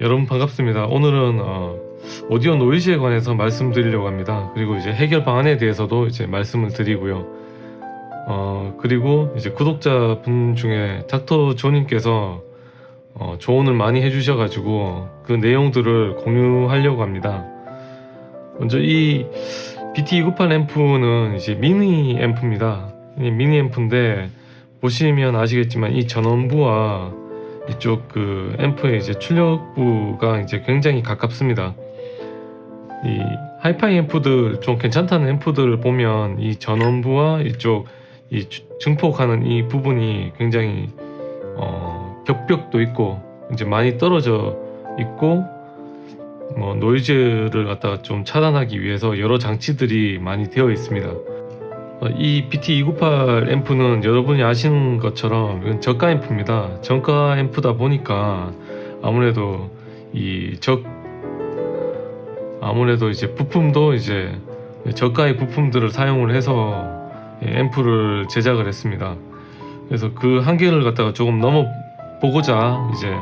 여러분 반갑습니다. 오늘은 어, 오디오 노이즈에 관해서 말씀드리려고 합니다. 그리고 이제 해결 방안에 대해서도 이제 말씀을 드리고요. 어, 그리고 이제 구독자분 중에 닥터 조님께서 어, 조언을 많이 해주셔가지고 그 내용들을 공유하려고 합니다. 먼저 이 BT298 앰프는 이제 미니 앰프입니다. 이 미니 앰프인데 보시면 아시겠지만 이 전원부와 이쪽 그 앰프의 이제 출력부가 이제 굉장히 가깝습니다. 이 하이파이 앰프들 좀 괜찮다는 앰프들을 보면 이 전원부와 이쪽 이 주- 증폭하는 이 부분이 굉장히 어, 격벽도 있고 이제 많이 떨어져 있고 뭐 노이즈를 갖다가 좀 차단하기 위해서 여러 장치들이 많이 되어 있습니다. 어, 이 BT298 앰프는 여러분이 아시는 것처럼 저가 앰프입니다. 저가 앰프다 보니까 아무래도 이 적 아무래도 이제 부품도 이제 저가의 부품들을 사용을 해서 예, 앰프를 제작을 했습니다. 그래서 그 한계를 갖다가 조금 넘어 보고자 이제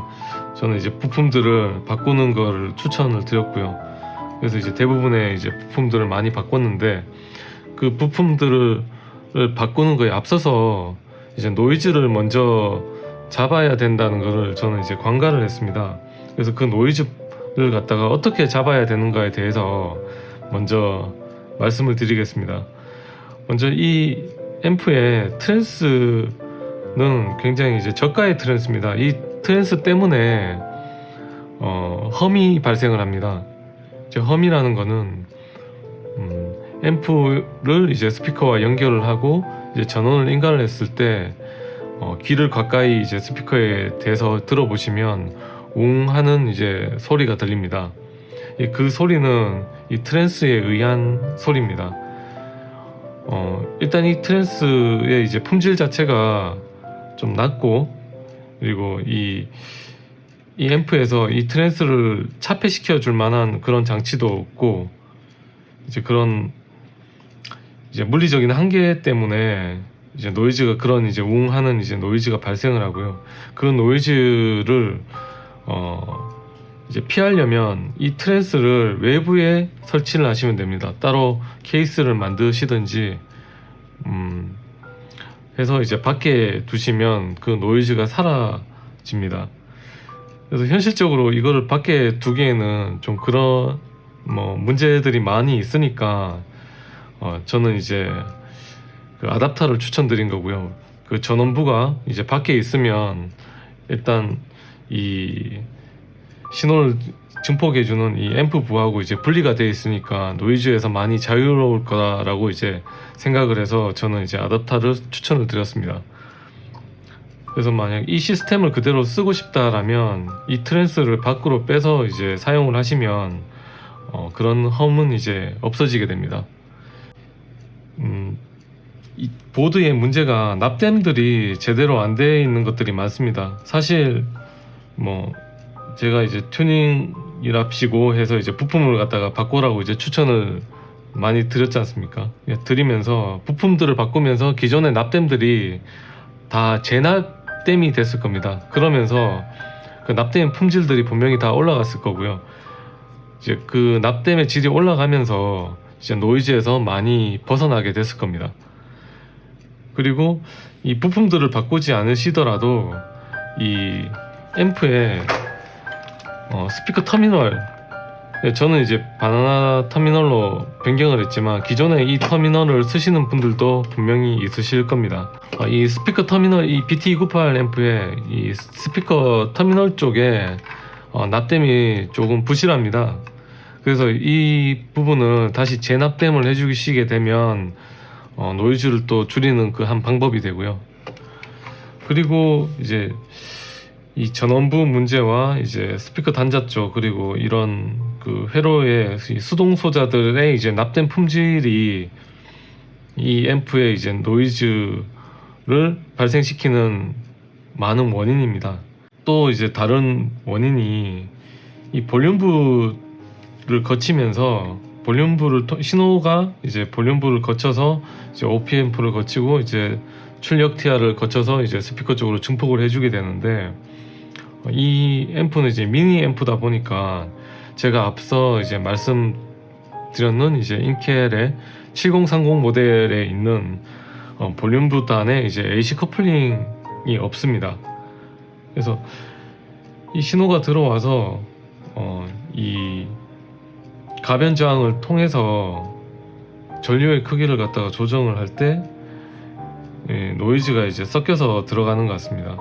저는 이제 부품들을 바꾸는 거를 추천을 드렸고요. 그래서 이제 대부분의 이제 부품들을 많이 바꿨는데 그 부품들을 바꾸는 거에 앞서서 이제 노이즈를 먼저 잡아야 된다는 거를 저는 이제 관가를 했습니다. 그래서 그 노이즈를 갖다가 어떻게 잡아야 되는가에 대해서 먼저 말씀을 드리겠습니다. 먼저 이 앰프의 트랜스는 굉장히 이제 저가의 트랜스입니다. 이 트랜스 때문에 어, 험이 발생을 합니다. 이제 험이라는 거는 음, 앰프를 이제 스피커와 연결을 하고 이제 전원을 인가를 했을 때 어, 귀를 가까이 이제 스피커에 대서 들어보시면 웅 하는 이제 소리가 들립니다. 이- 그 소리는 이 트랜스에 의한 소리입니다. 어, 일단 이 트랜스의 이제 품질 자체가 좀 낮고 그리고 이, 이 앰프에서 이 트랜스를 차폐시켜 줄 만한 그런 장치도 없고 이제 그런 이제 물리적인 한계 때문에 이제 노이즈가 그런 이제 웅하는 이제 노이즈가 발생을 하고요. 그 노이즈를 어 이제 피하려면 이 트랜스를 외부에 설치를 하시면 됩니다. 따로 케이스를 만드시든지 음 해서 이제 밖에 두시면 그 노이즈가 사라집니다. 그래서 현실적으로 이거를 밖에 두기에는 좀 그런 뭐 문제들이 많이 있으니까 어, 저는 이제 그 아답터를 추천드린 거고요. 그 전원부가 이제 밖에 있으면 일단 이 신호를 증폭해 주는 이 앰프 부하고 이제 분리가 되어 있으니까 노이즈에서 많이 자유로울 거라고 이제 생각을 해서 저는 이제 아답터를 추천을 드렸습니다. 그래서 만약 이 시스템을 그대로 쓰고 싶다라면 이 트랜스를 밖으로 빼서 이제 사용을 하시면 어, 그런 험은 이제 없어지게 됩니다. 음, 이 보드의 문제가 납땜들이 제대로 안 돼 있는 것들이 많습니다. 사실 뭐 제가 이제 튜닝이랍시고 해서 이제 부품을 갖다가 바꾸라고 이제 추천을 많이 드렸지 않습니까? 예, 드리면서 부품들을 바꾸면서 기존의 납땜들이 다 재납땜이 됐을 겁니다. 그러면서 그 납땜 품질들이 분명히 다 올라갔을 거고요. 이제 그 납땜의 질이 올라가면서 이제 노이즈에서 많이 벗어나게 됐을 겁니다. 그리고 이 부품들을 바꾸지 않으시더라도 이 앰프의 어, 스피커 터미널 네, 저는 이제 바나나 터미널로 변경을 했지만 기존에 이 터미널을 쓰시는 분들도 분명히 있으실 겁니다. 어, 이 스피커 터미널 이 BT298 앰프의 이 스피커 터미널 쪽에 어, 납땜이 조금 부실합니다. 그래서 이 부분을 다시 재납땜을 해주시게 되면 어, 노이즈를 또 줄이는 그 한 방법이 되고요. 그리고 이제 이 전원부 문제와 이제 스피커 단자 쪽 그리고 이런 그 회로의 이 수동 소자들의 이제 납땜 품질이 이 앰프의 이제 노이즈를 발생시키는 많은 원인입니다. 또 이제 다른 원인이 이 볼륨부 를 거치면서 볼륨부를 통- 신호가 이제 볼륨부를 거쳐서 이제 OPM프를 거치고 이제 출력 티아를 거쳐서 이제 스피커 쪽으로 증폭을 해주게 되는데 어, 이 앰프는 이제 미니 앰프다 보니까 제가 앞서 이제 말씀드렸는 이제 인켈의 7030 모델에 있는 어, 볼륨 부단에 이제 AC 커플링이 없습니다. 그래서 이 신호가 들어와서 어, 이 가변 저항을 통해서 전류의 크기를 갖다가 조정을 할 때 노이즈가 이제 섞여서 들어가는 것 같습니다.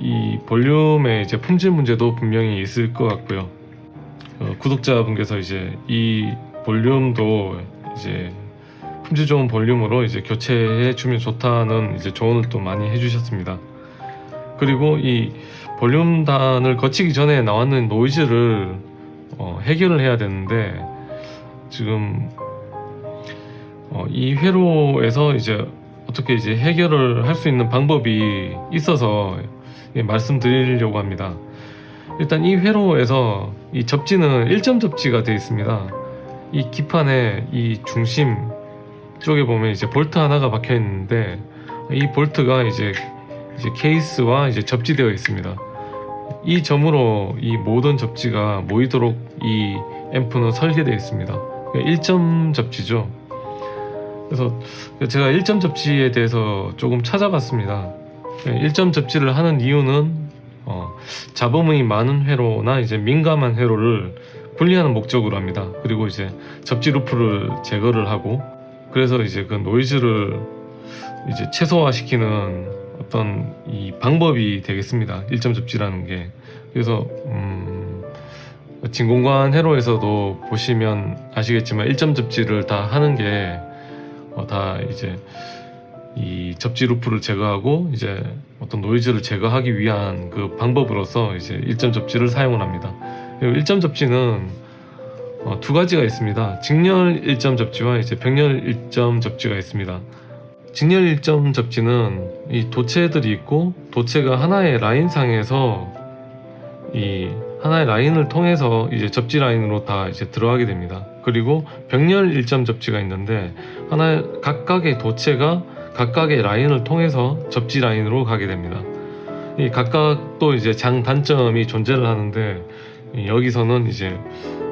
이 볼륨의 이제 품질 문제도 분명히 있을 것 같고요. 어, 구독자분께서 이제 이 볼륨도 이제 품질 좋은 볼륨으로 이제 교체해 주면 좋다는 이제 조언을 또 많이 해주셨습니다. 그리고 이 볼륨단을 거치기 전에 나왔는 노이즈를 어, 해결을 해야 되는데 지금 어, 이 회로에서 이제 어떻게 이제 해결을 할 수 있는 방법이 있어서 예, 말씀드리려고 합니다. 일단 이 회로에서 이 접지는 1점 접지가 되어 있습니다. 이 기판의 이 중심 쪽에 보면 이제 볼트 하나가 박혀 있는데 이 볼트가 이제 이제 케이스와 이제 접지되어 있습니다. 이 점으로 이 모든 접지가 모이도록 이 앰프는 설계되어 있습니다. 1점 접지죠. 그래서 제가 1점 접지에 대해서 조금 찾아봤습니다. 1점 접지를 하는 이유는 어, 잡음이 많은 회로나 이제 민감한 회로를 분리하는 목적으로 합니다. 그리고 이제 접지 루프를 제거를 하고 그래서 이제 그 노이즈를 이제 최소화시키는 어떤 이 방법이 되겠습니다. 1점 접지라는 게. 그래서 음, 진공관 회로에서도 보시면 아시겠지만 1점 접지를 다 하는 게 어, 다 이제 이 접지 루프를 제거하고 이제 어떤 노이즈를 제거하기 위한 그 방법으로서 이제 1점 접지를 사용을 합니다. 1점 접지는 어, 두 가지가 있습니다. 직렬 1점 접지와 이제 병렬 1점 접지가 있습니다. 직렬 1점 접지는 이 도체들이 있고 도체가 하나의 라인상에서 이 하나의 라인을 통해서 이제 접지 라인으로 다 이제 들어가게 됩니다. 그리고 병렬 1점 접지가 있는데 하나 각각의 도체가 각각의 라인을 통해서 접지 라인으로 가게 됩니다. 이 각각 또 이제 장 단점이 존재를 하는데 이 여기서는 이제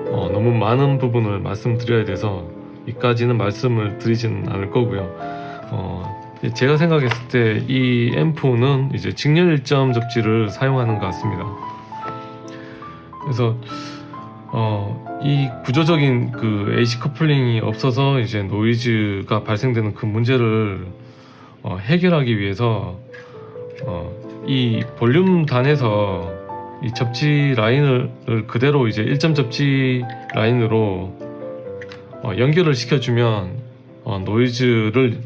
어, 너무 많은 부분을 말씀드려야 돼서 이까지는 말씀을 드리지는 않을 거고요. 어, 제가 생각했을 때이 앰프는 이제 직렬 1점 접지를 사용하는 것 같습니다. 그래서 어, 이 구조적인 그 AC 커플링이 없어서 이제 노이즈가 발생되는 그 문제를 어, 해결하기 위해서 어, 이 볼륨 단에서 이 접지 라인을 그대로 이제 1점 접지 라인으로 어, 연결을 시켜주면 어, 노이즈를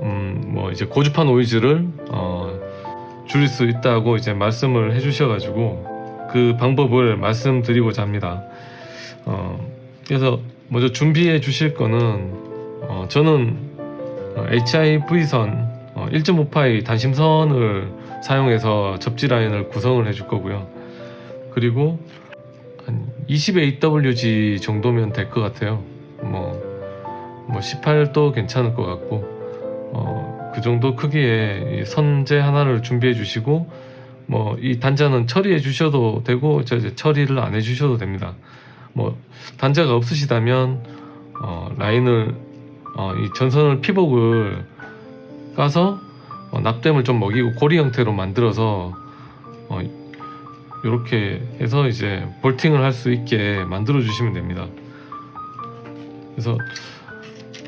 음, 뭐 이제 고주파 노이즈를 어, 줄일 수 있다고 이제 말씀을 해주셔가지고 그 방법을 말씀드리고자 합니다. 어, 그래서 먼저 준비해 주실 거는 어, 저는 어, HIV선 어, 1.5파이 단심선을 사용해서 접지 라인을 구성을 해 줄 거고요. 그리고 한 20의 AWG 정도면 될 것 같아요. 뭐, 뭐 18도 괜찮을 것 같고, 어, 그 정도 크기의 이 선재 하나를 준비해 주시고, 뭐 이 단자는 처리해 주셔도 되고, 저 이제 처리를 안 해 주셔도 됩니다. 뭐 단자가 없으시다면 어, 라인을 어, 이 전선을 피복을 까서 어, 납땜을 좀 먹이고 고리 형태로 만들어서 어, 이렇게 해서 이제 볼팅을 할 수 있게 만들어 주시면 됩니다. 그래서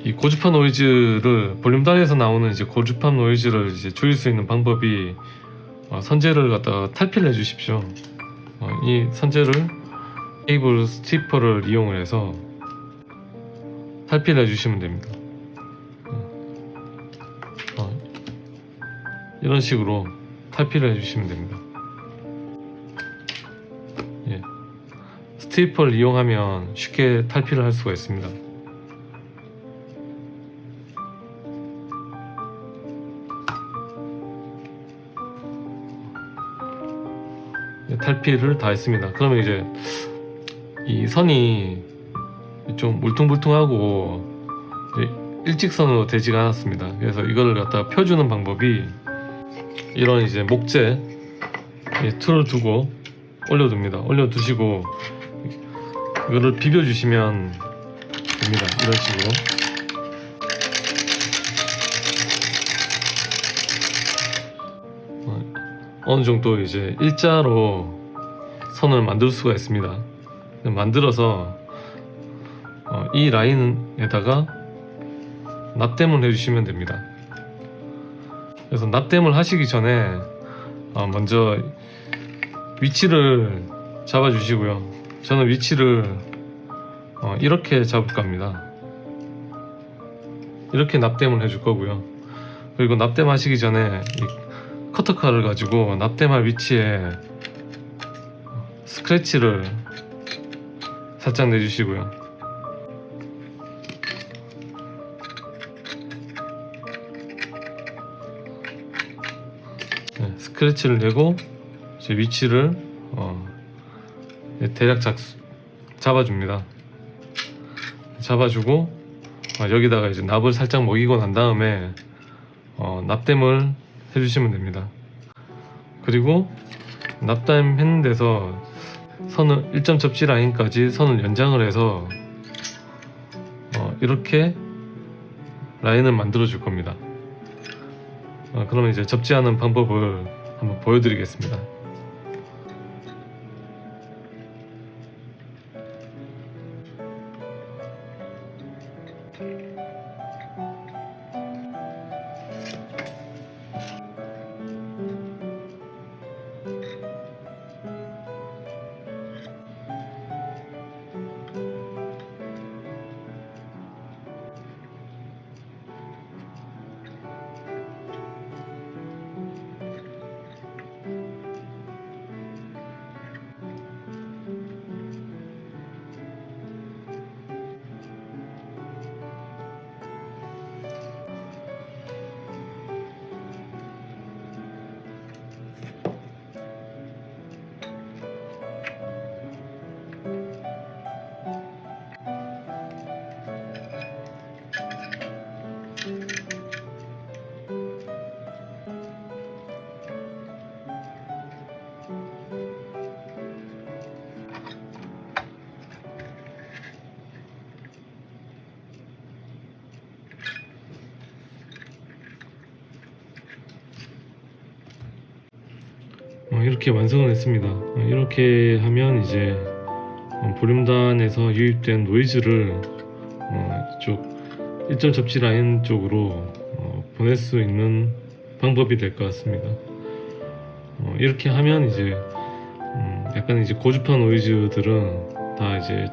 이 고주파 노이즈를 볼륨 단에서 나오는 이제 고주파 노이즈를 이제 줄일 수 있는 방법이 어, 선재를 갖다가 탈피를 해 주십시오. 어, 이 선재를 케이블 스티퍼를 이용을 해서 탈피를 해 주시면 됩니다. 어, 이런 식으로 탈피를 해 주시면 됩니다. 예. 스티퍼를 이용하면 쉽게 탈피를 할 수가 있습니다. 탈피를 다 했습니다. 그러면 이제 이 선이 좀 울퉁불퉁하고 일직선으로 되지가 않았습니다. 그래서 이거를 갖다 펴주는 방법이 이런 이제 목재 이 틀을 두고 올려둡니다. 올려두시고 이거를 비벼주시면 됩니다. 이런 식으로. 어느 정도 이제 일자로 선을 만들 수가 있습니다. 만들어서 어, 이 라인에다가 납땜을 해주시면 됩니다. 그래서 납땜을 하시기 전에 어, 먼저 위치를 잡아주시고요. 저는 위치를 어, 이렇게 잡을 겁니다. 이렇게 납땜을 해줄 거고요. 그리고 납땜하시기 전에 이 커터칼을 가지고 납땜할 위치에 스크래치를 살짝 내주시고요. 네, 스크래치를 내고 제 위치를 어, 네, 대략 작, 잡아줍니다. 잡아주고 어, 여기다가 이제 납을 살짝 먹이고 난 다음에 어, 납땜을 해주시면 됩니다. 그리고 납땜 했는 데서 선을 1점 접지 라인까지 선을 연장을 해서 어, 이렇게 라인을 만들어 줄 겁니다. 어, 그러면 이제 접지하는 방법을 한번 보여드리겠습니다. 이렇게 완성을 했습니다. 어, 이렇게 하면 이제 어, 볼륨단에서 유입된 노이즈를 어, 이쪽 1점 접지 라인 쪽으로 어, 보낼 수 있는 방법이 될 것 같습니다. 어, 이렇게 하면 이제 음, 약간 이제 고주파 노이즈들은 다 이제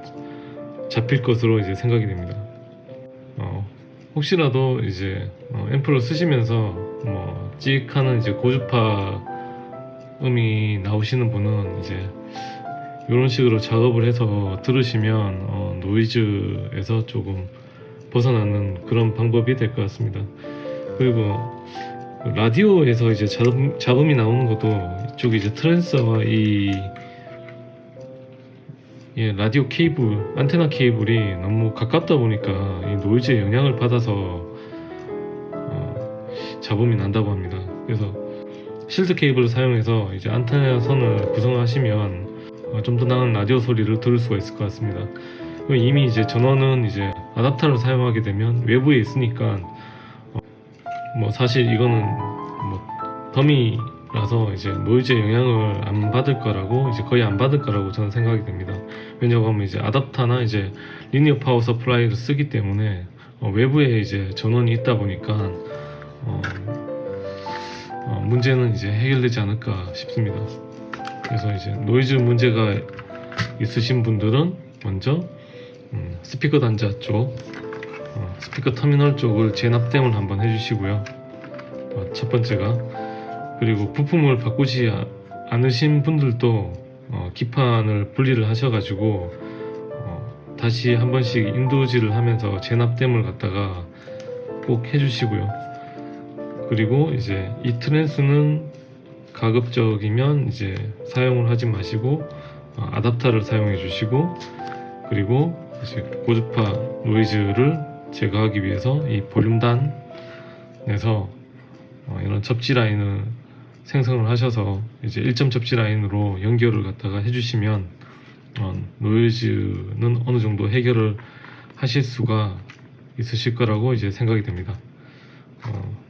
잡힐 것으로 이제 생각이 됩니다. 어, 혹시라도 이제 어, 앰프를 쓰시면서 뭐 찍하는 이제 고주파 음이 나오시는 분은 이제 이런 식으로 작업을 해서 들으시면 어, 노이즈에서 조금 벗어나는 그런 방법이 될 것 같습니다. 그리고 라디오에서 이제 잡음, 잡음이 나오는 것도 이쪽 이제 트랜서와 이 예, 라디오 케이블, 안테나 케이블이 너무 가깝다 보니까 이 노이즈의 영향을 받아서 어, 잡음이 난다고 합니다. 그래서 실드 케이블을 사용해서 이제 안테나 선을 구성하시면 어, 좀더 나은 라디오 소리를 들을 수가 있을 것 같습니다. 이미 이제 전원은 이제 아답터를 사용하게 되면 외부에 있으니까 어, 뭐 사실 이거는 뭐 더미라서 이제 노이즈의 영향을 안 받을 거라고 이제 거의 안 받을 거라고 저는 생각이 됩니다. 왜냐하면 이제 아답터나 이제 리니어 파워 서플라이를 쓰기 때문에 어, 외부에 이제 전원이 있다 보니까 어, 어, 문제는 이제 해결되지 않을까 싶습니다. 그래서 이제 노이즈 문제가 있으신 분들은 먼저 음, 스피커 단자 쪽, 어, 스피커 터미널 쪽을 재납땜을 한번 해주시고요. 어, 첫 번째가 그리고 부품을 바꾸지 아- 않으신 분들도 어, 기판을 분리를 하셔가지고 어, 다시 한 번씩 인도질을 하면서 재납땜을 갖다가 꼭 해주시고요. 그리고 이제 이 트랜스는 가급적이면 이제 사용을 하지 마시고 어, 아답터를 사용해 주시고 그리고 이제 고주파 노이즈를 제거하기 위해서 이 볼륨단에서 어, 이런 접지 라인을 생성을 하셔서 이제 1점 접지 라인으로 연결을 갖다가 해주시면 어, 노이즈는 어느 정도 해결을 하실 수가 있으실 거라고 이제 생각이 됩니다. 어,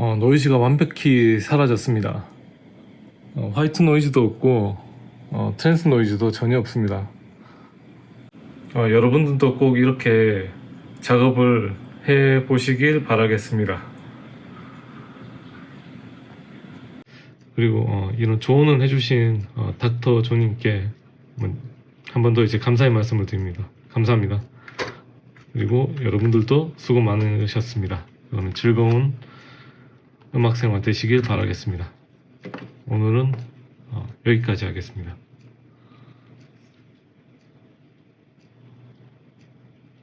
어, 노이즈가 완벽히 사라졌습니다. 어, 화이트 노이즈도 없고 어, 트랜스 노이즈도 전혀 없습니다. 어, 여러분들도 꼭 이렇게 작업을 해 보시길 바라겠습니다. 그리고 어, 이런 조언을 해주신 어, 닥터 조님께 한 번 더 이제 감사의 말씀을 드립니다. 감사합니다. 그리고 여러분들도 수고 많으셨습니다. 그러면 즐거운 음악 생활 되시길 바라겠습니다. 오늘은 어, 여기까지 하겠습니다.